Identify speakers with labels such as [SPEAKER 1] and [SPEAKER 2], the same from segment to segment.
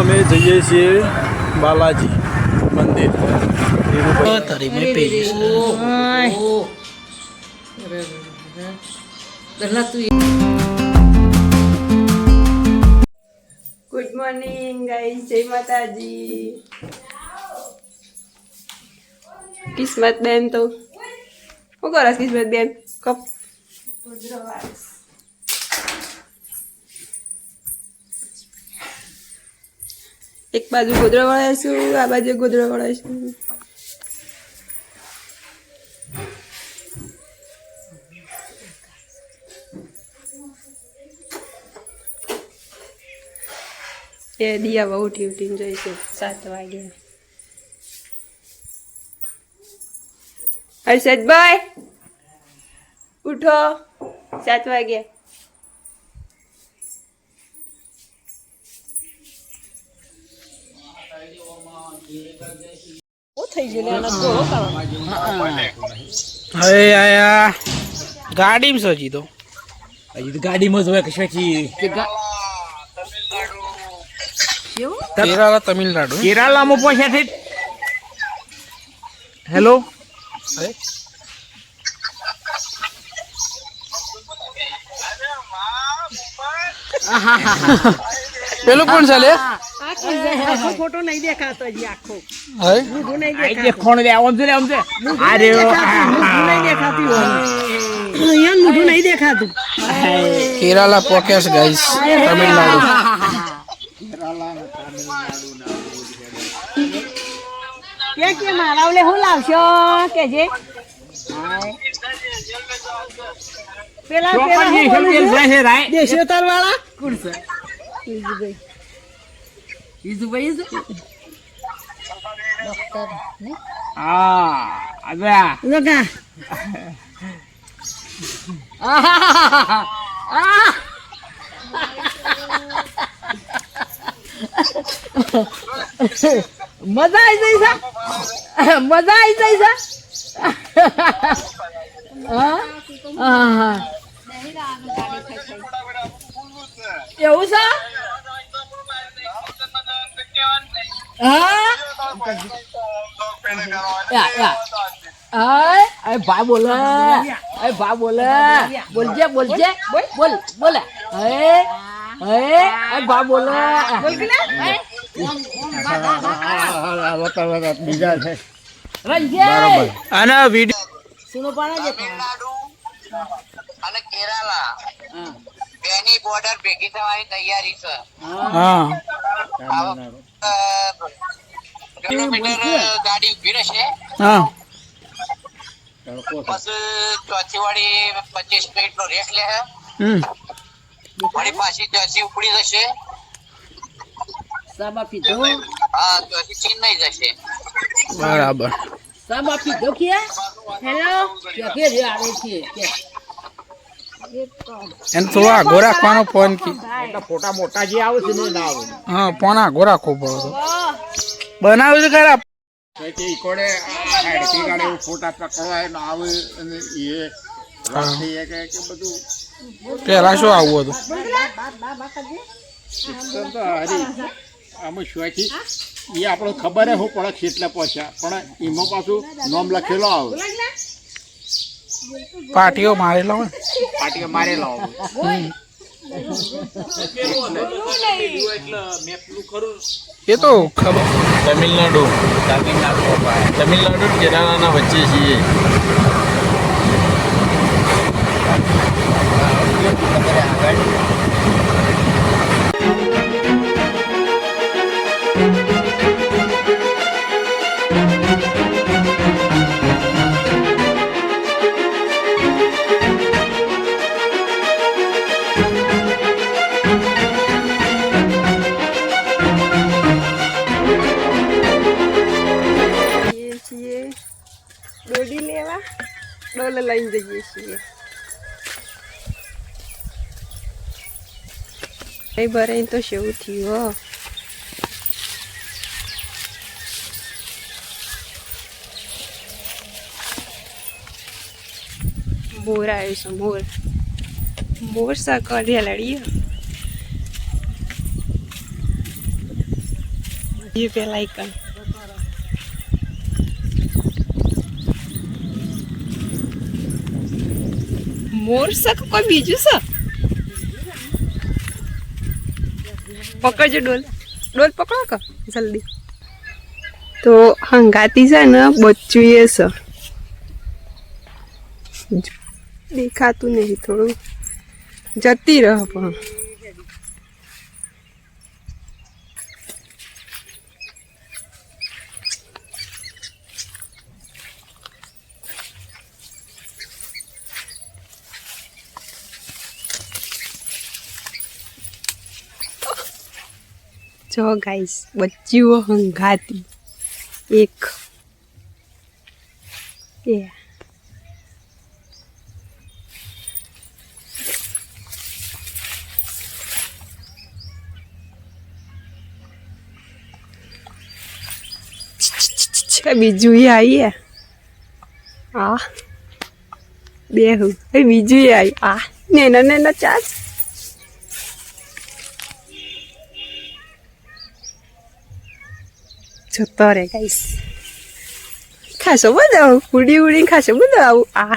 [SPEAKER 1] અમે જઈએ છીએ બાલાજી મંદિર. ધીરુભાઈ
[SPEAKER 2] તારી મેં પેલી
[SPEAKER 3] ગુડ મોર્નિંગ ગાઈસ જય માતાજી. કિસ્મત બેન તો. શું કરસ કિસ્મત બેન? કપ. એક બાજુ ગોદરો વળાઈશું આ બાજુ ગોદરો વળાઈશું એ દિયા બહુ ઉઠી ઉઠીને જોઈશું સાત વાગ્યા હર્ષદભાઈ ઉઠો, સાત વાગે
[SPEAKER 2] હવે આયા ગાડીમાં સજી તો.
[SPEAKER 4] હજી તો ગાડીમાં જ હોય કે શેઠી.
[SPEAKER 2] કેરાલા તમિલનાડુ.
[SPEAKER 4] કેરાલામાં પહોંચ્યા છે હેલો
[SPEAKER 2] પેલું કોણ ચાલે?
[SPEAKER 5] ફોટો નહીં દેખાતો હજી આખો.
[SPEAKER 2] હવે
[SPEAKER 5] નહીં
[SPEAKER 4] આઈ જે કોણ આમ છે આમ છે અરે
[SPEAKER 5] ઊંધું નહીં દેખાતું. અહીંયા નહીં દેખાતું.
[SPEAKER 2] કેરાલા પોકેસ ગાઈસ તમિલનાડુ.
[SPEAKER 5] કે કે મારા ઓલે હું લાવશો? કે જે? પેલા પેલા હું વાળા છું?
[SPEAKER 4] છે કોણ છે ઈજુભાઈ છે હા અબે
[SPEAKER 5] લગા
[SPEAKER 4] મજા આવી જઈ છે મજા આવી જઈ છે હા? હા એવું છે હા. યા યા આય આય ભા બોલે અરે ભાઈ બોલે બોલજે બોલજે બોલ બોલે હે હે આય ભા બોલે
[SPEAKER 1] બીજા છે
[SPEAKER 4] બરાબર
[SPEAKER 2] આના વિડિયો
[SPEAKER 4] સુનો
[SPEAKER 6] અને કેરાલા બેની બોર્ડર તૈયારી છે કિલોમીટર ગાડી ઊભી રહેશે.
[SPEAKER 2] હા.
[SPEAKER 6] બસ ચોથી વાળી પચીસ મિનિટ નો રેસ લે વળી પાછી ત્યાંથી ઉપડી જશે.
[SPEAKER 4] સાબા પીધો
[SPEAKER 6] હા ત્યાંથી ચેન્નઈ જશે.
[SPEAKER 2] બરાબર.
[SPEAKER 4] સાબા પીધો કે હેલો કે કે રે આવે છે. કે
[SPEAKER 2] એને થોડો આઘો રાખવાનો ફોન કી.
[SPEAKER 4] ફોટા મોટા જે આવે છે ને
[SPEAKER 2] હા ફોન આઘો રાખવો પડે બનાવ્યું છે ખરા?
[SPEAKER 1] કોડે ફોટા પકડવા આવે અને એ રાખી એ કે કે બધું.
[SPEAKER 2] પેલા શું આવું હતું?
[SPEAKER 1] આમાં શોખી એ આપણને ખબર હે હું પડે એટલે પહોંચ્યા પણ એમાં પાછું નામ લખેલો આવે.
[SPEAKER 2] પાટીઓ મારેલો હોય
[SPEAKER 1] પાટીએ મારે લાવો
[SPEAKER 2] એ તો ખબર.
[SPEAKER 7] તમિલનાડુ તમિલનાડુ અને કેરાલાના વચ્ચે છીએ.
[SPEAKER 3] જઈએ છીએ એ ભરાઈને તો શું થયું બોર આવ્યો છે મોર મોર સા કર્યા લડીએ. એ પેલા એક મોર કે કોઈ બીજું છે પકડજો ડોલ. ડોલ પકડો કે, જલ્દી. તો હંગાતી છે ને બચ્ચું એ છે દેખાતું નહીં થોડું. જતી રહ પણ. જો ગાઈસ બચ્ચીઓ હંગાતી. એક. એ બીજું આવીએ આ. બે હું. બીજું આવી આ. નેના નેના ચાર જતો રે ગાઈસ ખાસો બધો ઉડી ઉડીને ખાશો બધો આવું આ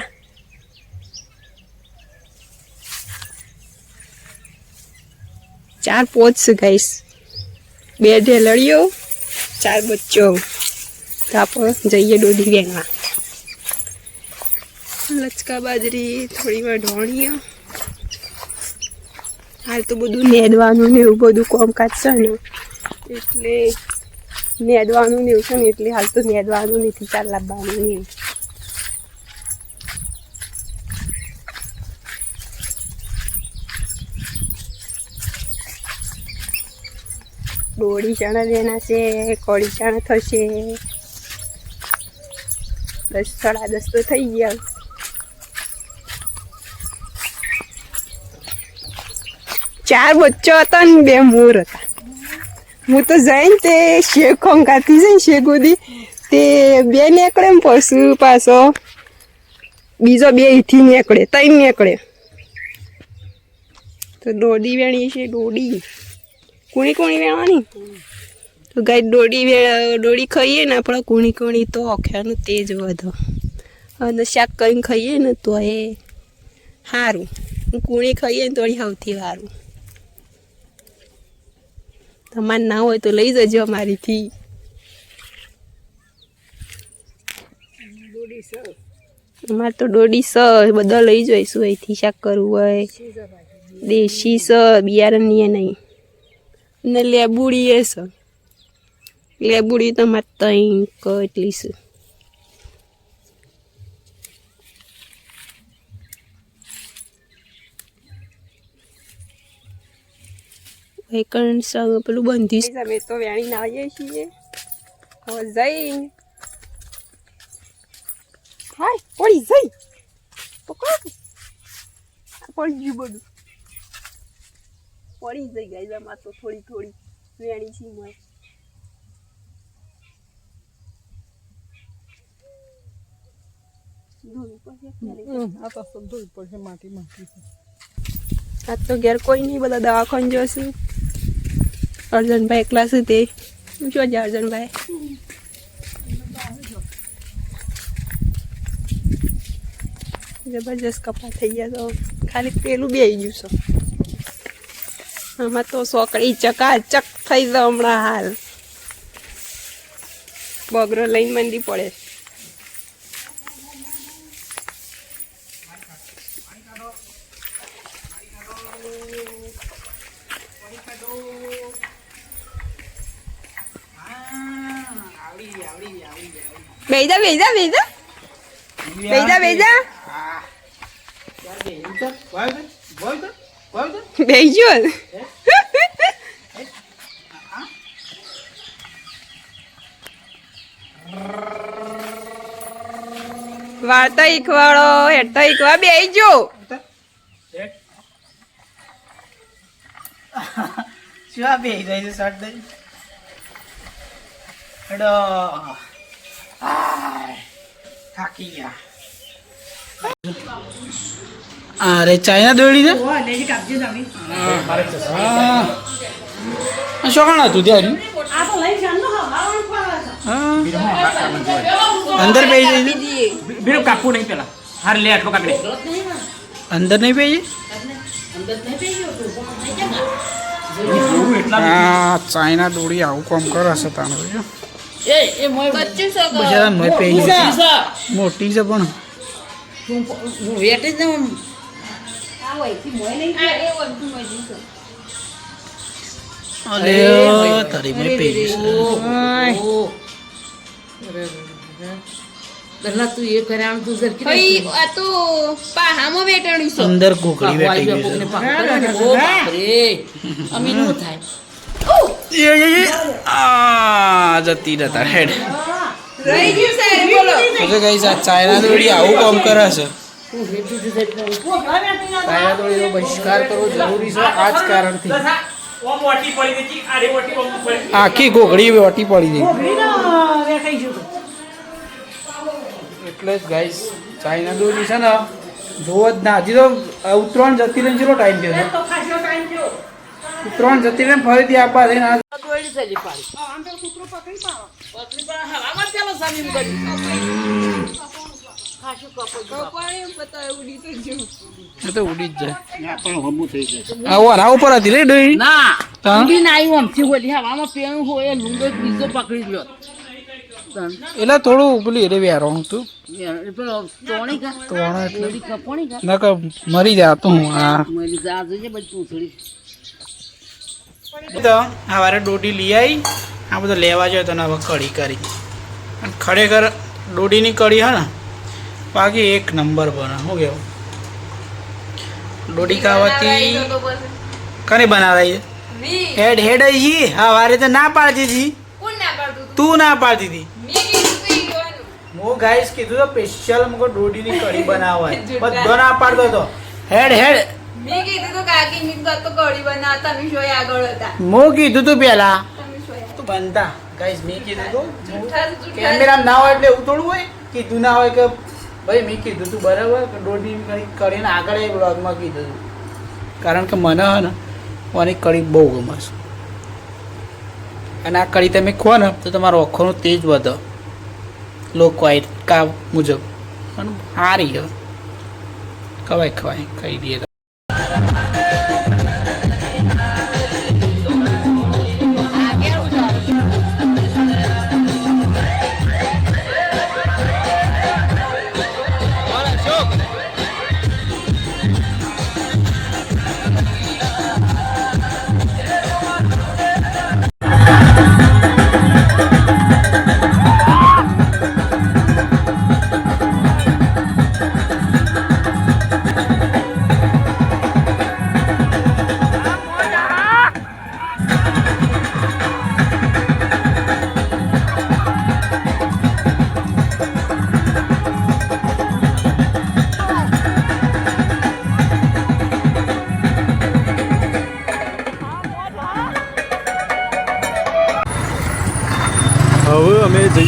[SPEAKER 3] ચાર પોચ ગાઈસ બે ઢેલડીઓ ચાર બચ્ચો તો આપણે જઈએ દોઢી વેંગવા લચકા બાજરી થોડી વાર ઢોણીઓ હાલ તો બધું નેદવાનું ને એવું બધું કોમ છે ને એટલે નેદવાનું ને એવું છે ને, એટલે હાલ તો નેદવાનું નથી ચાલ લાવવાનું ને એવું. ચણા લેના છે, કોળી ચણા થશે. દસ સાડા દસ તો થઈ ગયા. ચાર બચ્ચો હતા ને બે મોર હતા. હું તો જઈને તે શેખ ખોંકાતી જઈને ને શેકુદી તે બે નીકળે ને પશુ પાછો બીજો બે ઈથી નીકળે ત્રણ નીકળે તો દોડી વેણી છે દોડી કુણી કુણી વેણવાની તો ગાય દોડી વે દોડી ખાઈએ ને આપણે કુણી કુણી તો ઓખ્યાનું તેજ વધો અને શાક કરીને ખાઈએ ને તો એ સારું કુણી ખાઈએ ને તો સૌથી સારું તમારે ના હોય તો લઈ જજો અમારીથી. અમારે તો દોડી સ બધા લઈ જઈશું અહીંથી શાક કરવું હોય. દેશી સ બિયારણની નહીં. ને લેબુડી એ છે લેબુડી તો મારે ક એટલી છે. વેકણ સંગ પેલું બંધી અમે તો વેણી ના આવીએ છીએ. હવે જઈ. હાય પડી જઈ. પકડ. પડી ગયું બધું. પડી જઈ ગઈ આમાં તો થોડી થોડી વેણી છે મળે.
[SPEAKER 5] આ તો
[SPEAKER 3] ઘેર કોઈ નહીં બધા દવાખાને જશે. અર્જનભાઈ એકલા શું તે શું છે અર્જનભાઈ જબરજસ્ત કપા થઈ ગયા તો ખાલી પેલું બે ગયું છે આમાં તો સોકડી ચકાચક થઈ જાય હમણાં હાલ બગરો લઈને મંદી પડે બેજા બેજા બેજા બેજા બેજા બેજો વાર્તા ઈખવાડો હેઠતા ઈખવા બેજો
[SPEAKER 4] શું આ બે રહી છે શર્ટ દઈ હેડો આય, થાકી ગયા અરે ચાઇના દોડી છે?
[SPEAKER 5] લેજી કાપજો તમે
[SPEAKER 7] શું કાણ હતું ત્યારે?
[SPEAKER 5] આ તો લઈ ચાલ નો હવાવાનું ફરે છે
[SPEAKER 2] હા. અંદર જઈ
[SPEAKER 4] બીરો કાપવું નહીં પેલા. હાર લે આટલો કાપી
[SPEAKER 2] અંદર નહીં બેસી હા ચાઇના દોડી આવું કામ કરે છે તાનું જો
[SPEAKER 4] એ એ મોય
[SPEAKER 2] બિચારા નોય પેઈ મોટી છે પણ.
[SPEAKER 4] હું વેટે જ ને
[SPEAKER 2] અલે તારી મેં પેઈ છે
[SPEAKER 4] પહેલા તું એ કર્યા તું સરખી
[SPEAKER 3] ભાઈ આ તો પાહામાં વેટાણી છે.
[SPEAKER 2] અંદર કોકડી ગઈ છે.
[SPEAKER 4] થાય.
[SPEAKER 2] આ જતી રહેતા હેડ.
[SPEAKER 3] રહી ગયું સાહેબ બોલો.
[SPEAKER 2] તો ગાઈસ આ ચાઇના દોડી આવું કામ કરે છે. ચાઇના દોડીનો બહિષ્કાર કરવો જરૂરી છે આ જ કારણથી. આખી ઘોઘડી વટી પડી ગઈ. એટલે જ ગાઈસ ચાઇના દોરી છે ને જોવો જ ના હજી તો ઉત્તરાયણ જતી રહીને કેટલો ટાઈમ થયો.
[SPEAKER 5] તો
[SPEAKER 2] ઉત્તરાયણ જતી ને ફરીથી આપવા થઈને આ
[SPEAKER 4] દોડી ચલી પાડી.
[SPEAKER 5] આમ તો કૂતરો પકડી પાડો.
[SPEAKER 4] હવામાં ચાલો સામી કરી.
[SPEAKER 3] તો જો
[SPEAKER 2] તો જ
[SPEAKER 1] થઈ
[SPEAKER 4] પકડી લ્યો.
[SPEAKER 2] એટલે થોડું પેલી રે વ્યારો મરી હું આ
[SPEAKER 4] મરી જા જોઈએ બધું ઉથડી
[SPEAKER 2] તો સવારે દોડી લઈ આવી આ બધું લેવા જાય તો હવે કઢી કરી. અને ખરેખર દોડીની કઢી હે ને બાકી એક નંબર બને શું કહેવું દોડી ખાવાથી કને બનાવાય હેડ હેડ આવી હા. વારે તો ના પાડતી હતી.
[SPEAKER 3] કોણ ના પાડતું
[SPEAKER 2] તું ના પાડતી હતી. હું ગાઈસ કીધું તો સ્પેશિયલ મુકો દોડીની કઢી બનાવાય બધો ના પાડતો હતો. હેડ હેડ.
[SPEAKER 3] મેં કીધું તો કાકી મેં તો કઢી બનાવતા તમે શોય આગળ હતા.
[SPEAKER 2] હું કીધું તું પેલા.
[SPEAKER 3] તમે
[SPEAKER 2] તું બનતા. ગાઈસ મેં કીધું તું. કેમેરા ના હોય એટલે એવું થોડું હોય? કીધું ના હોય કે ભાઈ મેં કીધું તું બરાબર દોઢી કરીને આગળ એ બ્લોગમાં કીધું તું. કારણ કે મને હે ને મને કઢી બહુ ગમે છે. અને આ કઢી તમે ખો ને તો તમારો આંખોનો તેજ વધે. લોકો કા મુજબ. અને સારી હે ખવાય ખવાય ખાઈ દઈએ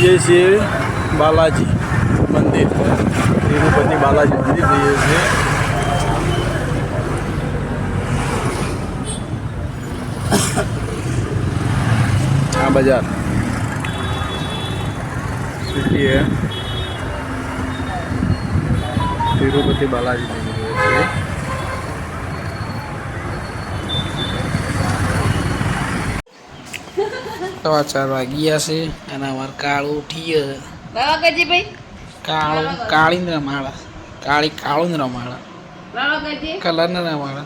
[SPEAKER 7] જઈએ છીએ બાલાજી મંદિર. તિરુપતિ બાલાજી મંદિર જઈએ છીએ. આ બજાર. સિટી है તિરુપતિ બાલાજી મંદિર જઈએ
[SPEAKER 2] સવા ચાર વાગ્યા છે અને અમારે કાળું ઉઠી
[SPEAKER 3] બાબા ભાઈ.
[SPEAKER 2] કાળું કાળી ને રમાડા. કાળી કાળું ને રમાડા. કલર ને રમાડા.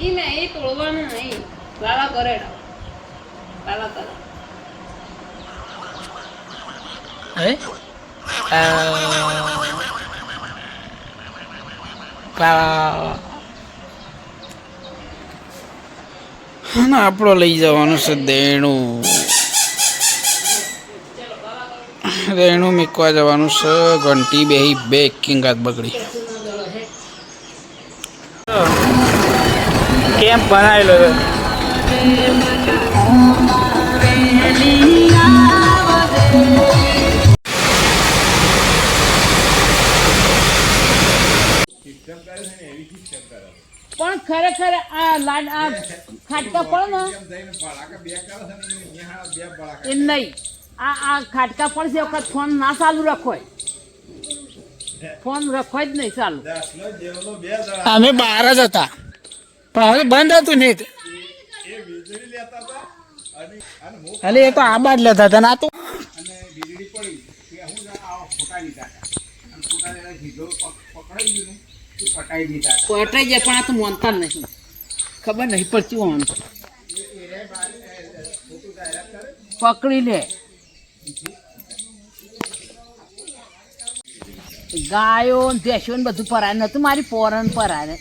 [SPEAKER 3] ઈ ના એ તોડવાનું નહીં. બાબા કરેડા બાબા કરે.
[SPEAKER 2] હે? આ ના આપણો લઈ જવાનું છે દેણું. રેણું મીકવા જવાનું છે ઘંટી બેહી બે કિંગાત બગડી. કેમ્પ બનાવેલો
[SPEAKER 4] પણ ખરેખર આ લાડ આ ખાટકા પડે ને? એ નહીં. આ આ ખાટકા પડશે એ વખત ફોન ના ચાલુ રાખો ફોન રખો જ નહીં ચાલુ.
[SPEAKER 2] અમે બહાર જ હતા. પણ હવે બંધ હતું નહીં. અરે એ તો આ બાજ લેતા હતા ના તો
[SPEAKER 1] અને વીજળી પડી કે હું ને આ ફોટા લીધા હતા અને ફોટા લીધા સીધો પક- પકડાઈ ગયું ને એ પટાઈ દીધા હતા.
[SPEAKER 4] પટાઈ જાય પણ આ તો માનતા જ નહીં. ખબર નહીં પડતી આમ? પકડી લે ગાયો ભેંસો બધું પરાય નતું મારી પોરણ પરાય